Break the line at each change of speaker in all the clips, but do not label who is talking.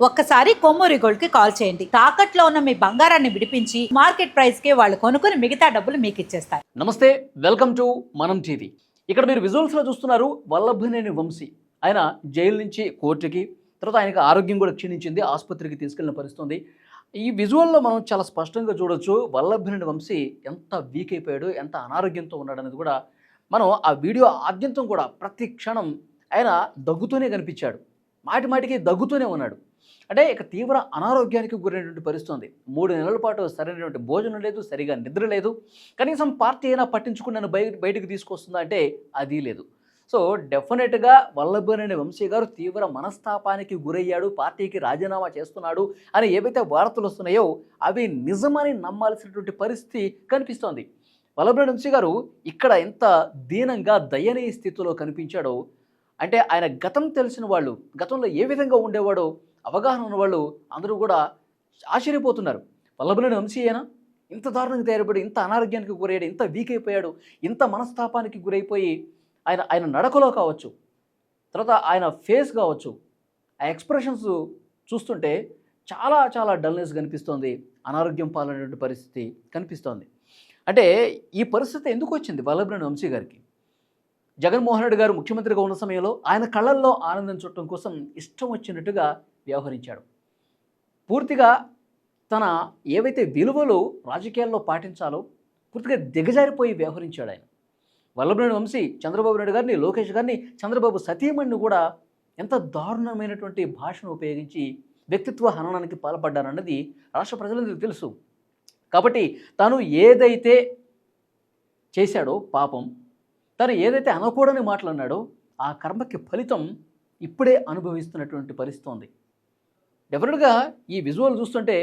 ఒక్కసారి కొమ్మూరి గోల్డ్కి కాల్ చేయండి. తాకట్లో ఉన్న మీ బంగారాన్ని విడిపించి మార్కెట్ ప్రైస్కి వాళ్ళు కొనుక్కుని మిగతా డబ్బులు మీకు ఇచ్చేస్తారు.
నమస్తే వెల్కమ్ టు మనం టీవీ. ఇక్కడ మీరు విజువల్స్లో చూస్తున్నారు వల్లభనేని వంశీ. ఆయన జైలు నుంచి కోర్టుకి తర్వాత ఆయనకు ఆరోగ్యం కూడా క్షీణించింది ఆసుపత్రికి తీసుకెళ్ళిన పరిస్థితుంది. ఈ విజువల్లో మనం చాలా స్పష్టంగా చూడొచ్చు వల్లభనేని వంశీ ఎంత వీక్ అయిపోయాడు ఎంత అనారోగ్యంతో ఉన్నాడు అనేది కూడా. మనం ఆ వీడియో ఆద్యంతం కూడా ప్రతి క్షణం ఆయన దగ్గుతూనే కనిపించాడు. మాటి మాటికి దగ్గుతూనే ఉన్నాడు. అంటే ఇక తీవ్ర అనారోగ్యానికి గురైనటువంటి పరిస్థితుంది మూడు నెలల పాటు సరైనటువంటి భోజనం లేదు సరిగా నిద్ర లేదు. కనీసం పార్టీ అయినా పట్టించుకుని నన్ను బయట బయటకు తీసుకొస్తుందా అంటే అది లేదు. సో డెఫినెట్గా వల్లభనేని వంశీ గారు తీవ్ర మనస్తాపానికి గురయ్యాడు పార్టీకి రాజీనామా చేస్తున్నాడు అని ఏవైతే వార్తలు వస్తున్నాయో అవి నిజమని నమ్మాల్సినటువంటి పరిస్థితి కనిపిస్తోంది. వల్లభనేని వంశీ గారు ఇక్కడ ఎంత దీనంగా దయనీయ స్థితిలో కనిపించాడో అంటే ఆయన గతం తెలిసిన వాళ్ళు గతంలో ఏ విధంగా ఉండేవాడో అవగాహన ఉన్నవాళ్ళు అందరూ కూడా ఆశ్చర్యపోతున్నారు. వల్లభనేని వంశీ ఇంత దారుణంగా తయారుపడి ఇంత అనారోగ్యానికి గురయ్యాడు ఇంత వీక్ అయిపోయాడు ఇంత మనస్తాపానికి గురైపోయి ఆయన ఆయన నడకలో కావచ్చు తర్వాత ఆయన ఫేస్ కావచ్చు ఆ ఎక్స్ప్రెషన్స్ చూస్తుంటే చాలా చాలా డల్నెస్ కనిపిస్తోంది అనారోగ్యం పాలైనటువంటి పరిస్థితి కనిపిస్తోంది. అంటే ఈ పరిస్థితి ఎందుకు వచ్చింది వల్లభనేని వంశీ గారికి? జగన్మోహన్ రెడ్డి గారు ముఖ్యమంత్రిగా ఉన్న సమయంలో ఆయన కళ్ళల్లో ఆనందం చూడటం కోసం ఇష్టం వచ్చినట్టుగా వ్యవహరించాడు. పూర్తిగా తన ఏవైతే విలువలు రాజకీయాల్లో పాటించాలో పూర్తిగా దిగజారిపోయి వ్యవహరించాడు ఆయన. వల్లభనేని వంశీ చంద్రబాబు నాయుడు గారిని లోకేష్ గారిని చంద్రబాబు సతీమణిని కూడా ఎంత దారుణమైనటువంటి భాషను ఉపయోగించి వ్యక్తిత్వ హననానికి పాల్పడ్డారన్నది రాష్ట్ర ప్రజలందరికీ తెలుసు. కాబట్టి తాను ఏదైతే చేశాడో పాపం తను ఏదైతే అనకూడని మాట్లాడినాడో ఆ కర్మకి ఫలితం ఇప్పుడే అనుభవిస్తున్నటువంటి పరిస్థితి ఉంది. డెఫినెట్గా ఈ విజువల్ చూస్తుంటే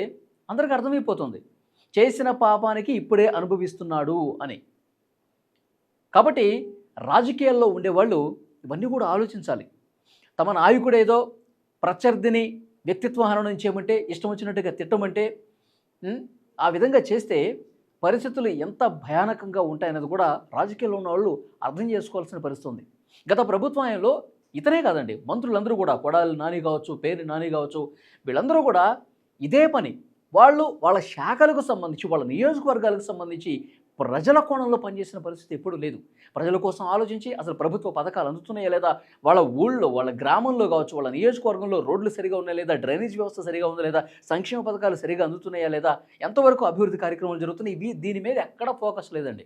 అందరికీ అర్థమైపోతుంది. చేసిన పాపానికి ఇప్పుడే అనుభవిస్తున్నాడు అని. కాబట్టి రాజకీయాల్లో ఉండేవాళ్ళు ఇవన్నీ కూడా ఆలోచించాలి. తమ నాయకుడు ఏదో ప్రత్యర్థిని వ్యక్తిత్వ హరణం చేయమంటే ఇష్టం వచ్చినట్టుగా తిట్టమంటే ఆ విధంగా చేస్తే పరిస్థితులు ఎంత భయానకంగా ఉంటాయన్నది కూడా రాజకీయాల్లో ఉన్న వాళ్ళు అర్థం చేసుకోవాల్సిన పరిస్థితి ఉంది. గత ప్రభుత్వంలో ఇతనే కాదండి మంత్రులందరూ కూడా కొడాలి నాని కావచ్చు పేరు నాని కావచ్చు వీళ్ళందరూ కూడా ఇదే పని. వాళ్ళు వాళ్ళ శాఖలకు సంబంధించి వాళ్ళ నియోజకవర్గాలకు సంబంధించి ప్రజల కోణంలో పనిచేసిన పరిస్థితి ఎప్పుడూ లేదు. ప్రజల కోసం ఆలోచించి అసలు ప్రభుత్వ పథకాలు అందుతున్నాయా లేదా? వాళ్ళ ఊళ్ళో వాళ్ళ గ్రామంలో కావచ్చు వాళ్ళ నియోజకవర్గంలో రోడ్లు సరిగా ఉన్నాయా లేదా? డ్రైనేజ్ వ్యవస్థ సరిగా ఉందా లేదా? సంక్షేమ పథకాలు సరిగా అందుతున్నాయా లేదా? ఎంతవరకు అభివృద్ధి కార్యక్రమాలు జరుగుతున్నాయి? ఇవి దీని మీద ఎక్కడ ఫోకస్ లేదండి.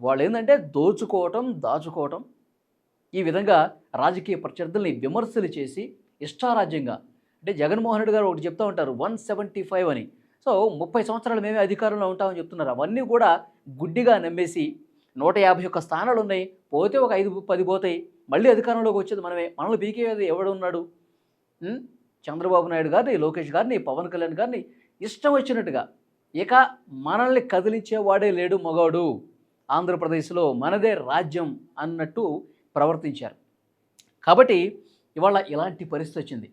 వాళ్ళు ఏంటంటే దోచుకోవటం దాచుకోవటం ఈ విధంగా రాజకీయ ప్రత్యర్థుల్ని విమర్శలు చేసి ఇష్టారాజ్యంగా అంటే జగన్మోహన్ రెడ్డి గారు ఒకటి చెప్తూ ఉంటారు వన్ సెవెంటీ ఫైవ్ అని. సో ముప్పై సంవత్సరాలు మేమే అధికారంలో ఉంటామని చెప్తున్నారు. అవన్నీ కూడా గుడ్డిగా నమ్మేసి నూట యాభై ఒక్క స్థానాలు ఉన్నాయి. పోతే ఒక ఐదు పది పోతాయి. మళ్ళీ అధికారంలోకి వచ్చేది మనమే. మనల్ని పీకేది ఎవడున్నాడు చంద్రబాబు నాయుడు గారిని లోకేష్ గారిని పవన్ కళ్యాణ్ గారిని ఇష్టం వచ్చినట్టుగా. ఇక మనల్ని కదిలించేవాడే లేడు మగాడు ఆంధ్రప్రదేశ్లో మనదే రాజ్యం అన్నట్టు ప్రవర్తించారు. కాబట్టి ఇవాళ ఇలాంటి పరిస్థితి వచ్చింది.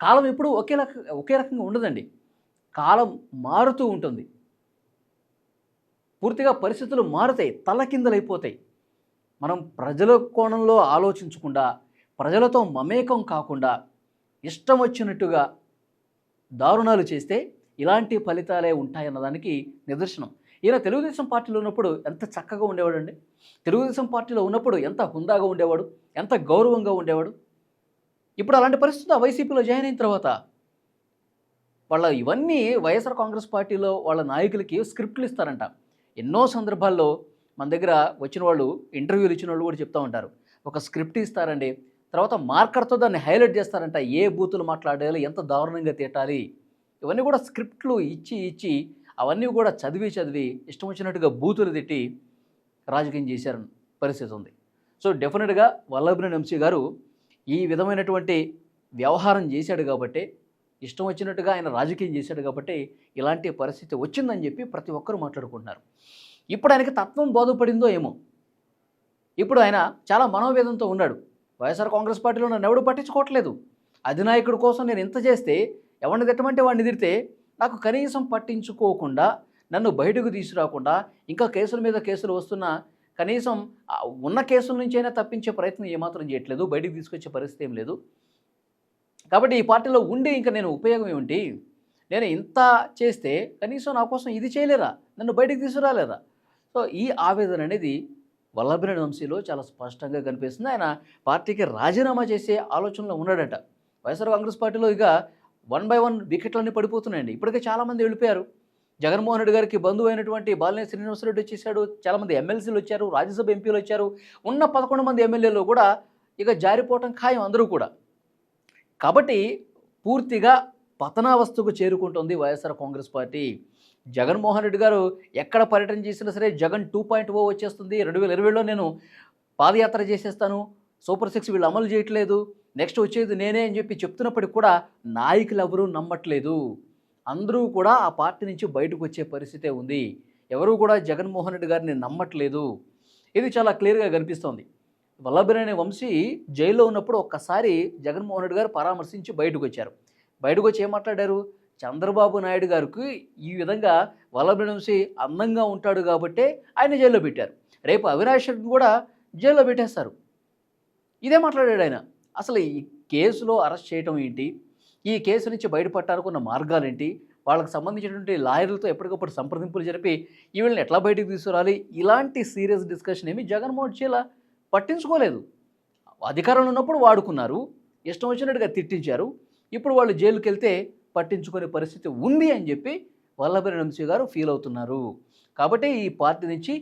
కాలం ఎప్పుడు ఒకే రక ఒకే రకంగా ఉండదండి. కాలం మారుతూ ఉంటుంది. పూర్తిగా పరిస్థితులు మారుతాయి తలకిందలైపోతాయి. మనం ప్రజల కోణంలో ఆలోచించకుండా ప్రజలతో మమేకం కాకుండా ఇష్టం వచ్చినట్టుగా దారుణాలు చేస్తే ఇలాంటి ఫలితాలే ఉంటాయన్నదానికి నిదర్శనం. ఈయన తెలుగుదేశం పార్టీలో ఉన్నప్పుడు ఎంత చక్కగా ఉండేవాడండి? తెలుగుదేశం పార్టీలో ఉన్నప్పుడు ఎంత హుందాగా ఉండేవాడు? ఎంత గౌరవంగా ఉండేవాడు? ఇప్పుడు అలాంటి పరిస్థితి వైసీపీలో జాయిన్ అయిన తర్వాత వాళ్ళ ఇవన్నీ వైఎస్ఆర్ కాంగ్రెస్ పార్టీలో వాళ్ళ నాయకులకి స్క్రిప్ట్లు ఇస్తారంట. ఎన్నో సందర్భాల్లో మన దగ్గర వచ్చిన వాళ్ళు ఇంటర్వ్యూలు ఇచ్చిన వాళ్ళు కూడా చెప్తూ ఉంటారు. ఒక స్క్రిప్ట్ ఇస్తారండి. తర్వాత మార్కర్తో దాన్ని హైలైట్ చేస్తారంట. ఏ బూతులు మాట్లాడాలి ఎంత దారుణంగా తిట్టాలి. ఇవన్నీ కూడా స్క్రిప్ట్లు ఇచ్చి ఇచ్చి అవన్నీ కూడా చదివి చదివి ఇష్టం వచ్చినట్టుగా బూతులు తిట్టి రాజకీయం చేశారు పరిస్థితి ఉంది. సో డెఫినెట్గా వల్లభనేని వంశీ గారు ఈ విధమైనటువంటి వ్యవహారం చేశాడు కాబట్టి ఇష్టం వచ్చినట్టుగా ఆయన రాజకీయం చేశాడు కాబట్టి ఇలాంటి పరిస్థితి వచ్చిందని చెప్పి ప్రతి ఒక్కరూ మాట్లాడుకుంటున్నారు. ఇప్పుడు ఆయనకి తత్వం బోధపడిందో ఏమో? ఇప్పుడు ఆయన చాలా మనోవేదంతో ఉన్నాడు. వైఎస్ఆర్ కాంగ్రెస్ పార్టీలో నన్ను ఎవడు పట్టించుకోవట్లేదు. అధినాయకుడి కోసం నేను ఇంత చేస్తే ఎవరిని తిట్టమంటే వాడిని తిడితే నాకు కనీసం పట్టించుకోకుండా నన్ను బయటకు తీసుకురాకుండా ఇంకా కేసుల మీద కేసులు వస్తున్నా కనీసం ఉన్న కేసుల నుంచైనా తప్పించే ప్రయత్నం ఏమాత్రం చేయట్లేదు. బయటికి తీసుకొచ్చే పరిస్థితి ఏం లేదు. కాబట్టి ఈ పార్టీలో ఉండి ఇంకా నేను ఉపయోగం ఏమిటి? నేను ఇంత చేస్తే కనీసం నా కోసం ఇది చేయలేరా? నన్ను బయటికి తీసుకురాలేరా? సో ఈ ఆవేదన అనేది వల్లభనేని వంశీలో చాలా స్పష్టంగా కనిపిస్తుంది. ఆయన పార్టీకి రాజీనామా చేసే ఆలోచనలో ఉన్నాడట. వైఎస్ఆర్ కాంగ్రెస్ పార్టీలో ఇక వన్ బై వన్ వికెట్లన్నీ పడిపోతున్నాయండి. ఇప్పటికే చాలామంది వెళ్ళిపోయారు. జగన్మోహన్ రెడ్డి గారికి బంధువు అయినటువంటి బాలినేని శ్రీనివాసరెడ్డి వచ్చేసాడు చాలామంది ఎమ్మెల్సీలు వచ్చారు. రాజ్యసభ ఎంపీలు వచ్చారు. ఉన్న పదకొండు మంది ఎమ్మెల్యేలు కూడా ఇక జారిపోవటం ఖాయం అందరూ కూడా. కాబట్టి పూర్తిగా పతనావస్థకు చేరుకుంటుంది YSR Congress party. Jaganmohan Reddy గారు ఎక్కడ పర్యటన చేసినా సరే జగన్ టూ పాయింట్ ఓ వచ్చేస్తుంది. రెండు వేల ఇరవైలో నేను పాదయాత్ర చేసేస్తాను. సూపర్ సిక్స్ వీళ్ళు అమలు చేయట్లేదు. నెక్స్ట్ వచ్చేది నేనే అని చెప్పి చెప్తున్నప్పటికి కూడా నాయకులు ఎవరూ నమ్మట్లేదు. అందరూ కూడా ఆ పార్టీ నుంచి బయటకు వచ్చే పరిస్థితే ఉంది. ఎవరూ కూడా జగన్మోహన్ రెడ్డి గారిని నమ్మట్లేదు. ఇది చాలా క్లియర్గా కనిపిస్తోంది. వల్లభనేని వంశీ జైల్లో ఉన్నప్పుడు ఒక్కసారి జగన్మోహన్ రెడ్డి గారు పరామర్శించి బయటకు వచ్చారు బయటకు వచ్చి ఏం మాట్లాడారు? చంద్రబాబు నాయుడు గారికి ఈ విధంగా వల్లభనేని వంశీ అందంగా ఉంటాడు కాబట్టే ఆయన జైల్లో పెట్టారు. రేపు అవినాష్ రెడ్డిని కూడా జైల్లో పెట్టేస్తారు. ఇదే మాట్లాడాడు ఆయన. అసలు ఈ కేసులో అరెస్ట్ చేయటం ఏంటి? ఈ కేసు నుంచి బయటపడటానికి మార్గాలు ఏంటి వాళ్ళకి సంబంధించినటువంటి లాయర్లతో ఎప్పటికప్పుడు సంప్రదింపులు జరిపి ఈ వీళ్ళని ఎట్లా బయటకు తీసుకురాలి? ఇలాంటి సీరియస్ డిస్కషన్ ఏమి జగన్మోహన్ చేలా పట్టించుకోలేదు. అధికారంలో ఉన్నప్పుడు వాడుకున్నారు. ఇష్టం వచ్చినట్టుగా తిట్టించారు. ఇప్పుడు వాళ్ళు జైలుకి వెళ్తే పట్టించుకునే పరిస్థితి ఉంది అని చెప్పి వల్లభరి వంశీ గారు ఫీల్ అవుతున్నారు. కాబట్టి ఈ పార్టీ నుంచి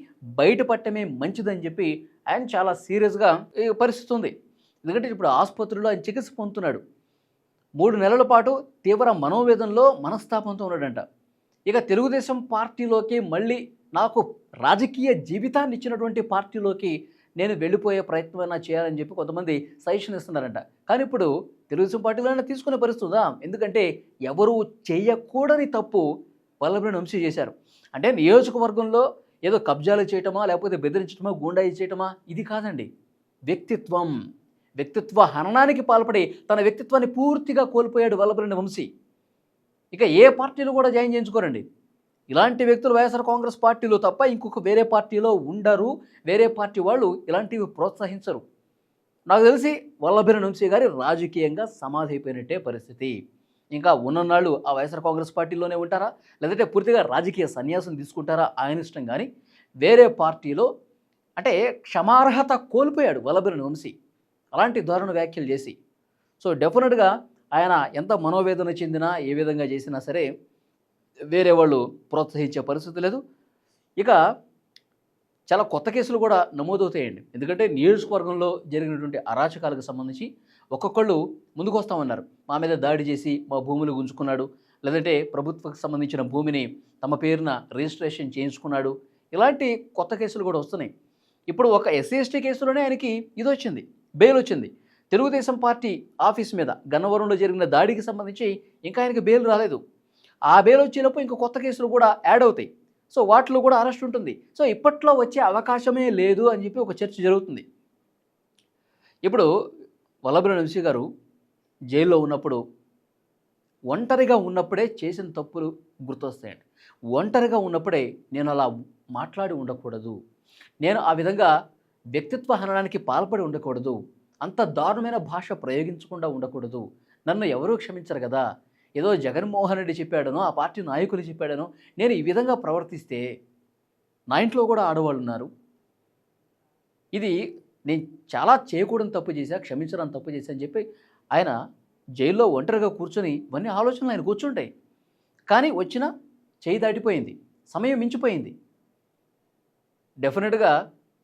బయటపడటమే మంచిదని చెప్పి ఆయన చాలా సీరియస్గా పరిస్థితి ఉంది. ఎందుకంటే ఇప్పుడు ఆసుపత్రిలో ఆయన చికిత్స పొందుతున్నాడు. మూడు నెలల పాటు తీవ్ర మనోవేదనలో మనస్తాపంతో ఉన్నాడంట. ఇక తెలుగుదేశం పార్టీలోకి మళ్ళీ నాకు రాజకీయ జీవితాన్ని ఇచ్చినటువంటి పార్టీలోకి నేను వెళ్ళిపోయే ప్రయత్నం అయినా చేయాలని చెప్పి కొంతమంది సజెషన్ ఇస్తున్నారంట. కానీ ఇప్పుడు తెలుగుదేశం పార్టీలోనే తీసుకునే పరిస్థితి ఎందుకంటే ఎవరు చేయకూడని తప్పు వల్లభనేని వంశీ చేశారు. అంటే నియోజకవర్గంలో ఏదో కబ్జాలు చేయటమా లేకపోతే బెదిరించటమా గూండాయి చేయటమా? ఇది కాదండి. వ్యక్తిత్వం. వ్యక్తిత్వ హననానికి పాల్పడి తన వ్యక్తిత్వాన్ని పూర్తిగా కోల్పోయాడు వల్లభనేని వంశీ. ఇక ఏ పార్టీలు కూడా జాయిన్ చేయించుకోరండి. ఇలాంటి వ్యక్తులు వైఎస్ఆర్ కాంగ్రెస్ పార్టీలో తప్ప ఇంకొక వేరే పార్టీలో ఉండరు. వేరే పార్టీ వాళ్ళు ఇలాంటివి ప్రోత్సహించరు. నాకు తెలిసి వల్లభీర నుంచి గారి రాజకీయంగా సమాధి అయిపోయినట్టే పరిస్థితి. ఇంకా ఉన్ననాళ్ళు ఆ వైఎస్ఆర్ కాంగ్రెస్ పార్టీలోనే ఉంటారా? లేదంటే పూర్తిగా రాజకీయ సన్యాసం తీసుకుంటారా? ఆయన ఇష్టం కానీ వేరే పార్టీలో అంటే క్షమార్హత కోల్పోయాడు వల్లభీర వంశీ అలాంటి ధోరణి వ్యాఖ్యలు చేసి. సో డెఫినెట్గా ఆయన ఎంత మనోవేదన చెందినా ఏ విధంగా చేసినా సరే వేరే వాళ్ళు ప్రోత్సహించే పరిస్థితి లేదు. ఇక చాలా కొత్త కేసులు కూడా నమోదవుతాయండి. ఎందుకంటే నియోజకవర్గంలో జరిగినటువంటి అరాచకాలకు సంబంధించి ఒక్కొక్కళ్ళు ముందుకు వస్తామన్నారు మా మీద దాడి చేసి మా భూములు గుంజుకున్నాడు. లేదంటే ప్రభుత్వకు సంబంధించిన భూమిని తమ పేరున రిజిస్ట్రేషన్ చేయించుకున్నాడు. ఇలాంటి కొత్త కేసులు కూడా వస్తున్నాయి. ఇప్పుడు ఒక ఎస్సీ ఎస్టీ కేసులోనే ఆయనకి ఇది వచ్చింది బెయిల్ వచ్చింది. తెలుగుదేశం పార్టీ ఆఫీస్ మీద గన్నవరంలో జరిగిన దాడికి సంబంధించి ఇంకా ఆయనకి బెయిల్ రాలేదు. ఆ బెయిల్ వచ్చేలోపు ఇంకా కొత్త కేసులు కూడా యాడ్ అవుతాయి. సో వాటిలో కూడా అరెస్ట్ ఉంటుంది. సో ఇప్పట్లో వచ్చే అవకాశమే లేదు అని చెప్పి ఒక చర్చ జరుగుతుంది. ఇప్పుడు వల్లభనేని వంశీ గారు జైల్లో ఉన్నప్పుడు ఒంటరిగా ఉన్నప్పుడే చేసిన తప్పులు గుర్తొస్తాయండి. ఒంటరిగా ఉన్నప్పుడే నేను అలా మాట్లాడి ఉండకూడదు. నేను ఆ విధంగా వ్యక్తిత్వ హననానికి పాల్పడి ఉండకూడదు. అంత దారుణమైన భాష ప్రయోగించకుండా ఉండకూడదు. నన్ను ఎవరూ క్షమించరు కదా. ఏదో జగన్మోహన్ రెడ్డి చెప్పాడనో ఆ పార్టీ నాయకులు చెప్పాడనో నేను ఈ విధంగా ప్రవర్తిస్తే నా ఇంట్లో కూడా ఆడవాళ్ళు ఉన్నారు. ఇది నేను చాలా చేయకూడని తప్పు చేశా క్షమించడం తప్పు చేశా అని చెప్పి ఆయన జైల్లో ఒంటరిగా కూర్చొని ఇవన్నీ ఆలోచనలు ఆయన కూర్చుంటాయి. కానీ వచ్చిన చేయి దాటిపోయింది సమయం మించిపోయింది. డెఫినెట్గా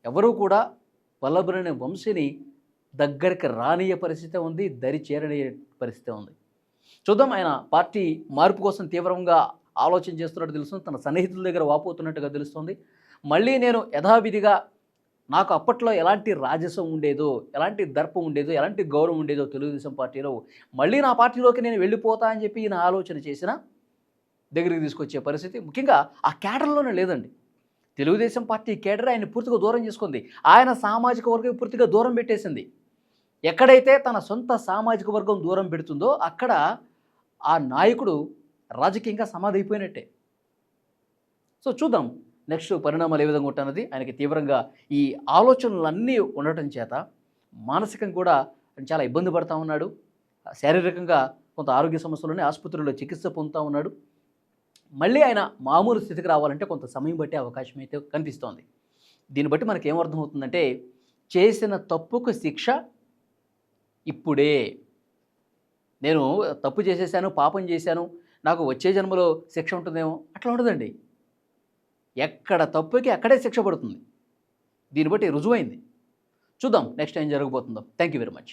ఎవరూ కూడా వల్లభనేని వంశీని దగ్గరికి రానియ పరిస్థితి ఉంది దరి చేరనే పరిస్థితి ఉంది. చూద్దాం ఆయన పార్టీ మార్పు కోసం తీవ్రంగా ఆలోచన చేస్తున్నట్టు తెలుస్తుంది. తన సన్నిహితుల దగ్గర వాపోతున్నట్టుగా తెలుస్తుంది. మళ్ళీ నేను యథావిధిగా నాకు అప్పట్లో ఎలాంటి రాజసం ఉండేదో ఎలాంటి దర్పం ఉండేదో ఎలాంటి గౌరవం ఉండేదో తెలుగుదేశం పార్టీలో మళ్ళీ నా పార్టీలోకి నేను వెళ్ళిపోతా అని చెప్పి ఈయన ఆలోచన చేసిన దగ్గరికి తీసుకొచ్చే పరిస్థితి ముఖ్యంగా ఆ కేటర్లోనే లేదండి. తెలుగుదేశం పార్టీ కేడర్ ఆయన పూర్తిగా దూరం చేసుకుంది. ఆయన సామాజిక వర్గం పూర్తిగా దూరం పెట్టేసింది. ఎక్కడైతే తన సొంత సామాజిక వర్గం దూరం పెడుతుందో అక్కడ ఆ నాయకుడు రాజకీయంగా సమాధి అయిపోయినట్టే సో చూద్దాం నెక్స్ట్ పరిణామాలు ఏ విధంగా ఉంటున్నది ఆయనకి తీవ్రంగా ఈ ఆలోచనలన్నీ ఉండటం చేత మానసికంగా కూడా చాలా ఇబ్బంది పడతా ఉన్నాడు. శారీరకంగా కొంత ఆరోగ్య సమస్యలోనే ఆసుపత్రిలో చికిత్స పొందుతూ ఉన్నాడు. మళ్ళీ ఆయన మామూలు స్థితికి రావాలంటే కొంత సమయం బట్టే అవకాశం అయితే కనిపిస్తోంది. దీన్ని బట్టి మనకేమర్థమవుతుందంటే చేసిన తప్పుకు శిక్ష ఇప్పుడే. నేను తప్పు చేసేసాను పాపం చేశాను నాకు వచ్చే జన్మలో శిక్ష ఉంటుందేమో అట్లా ఉండదండి. ఎక్కడ తప్పుకి అక్కడే శిక్ష పడుతుంది. దీన్ని బట్టి రుజువైంది. చూద్దాం నెక్స్ట్ ఏం జరగబోతుందో. Thank you very much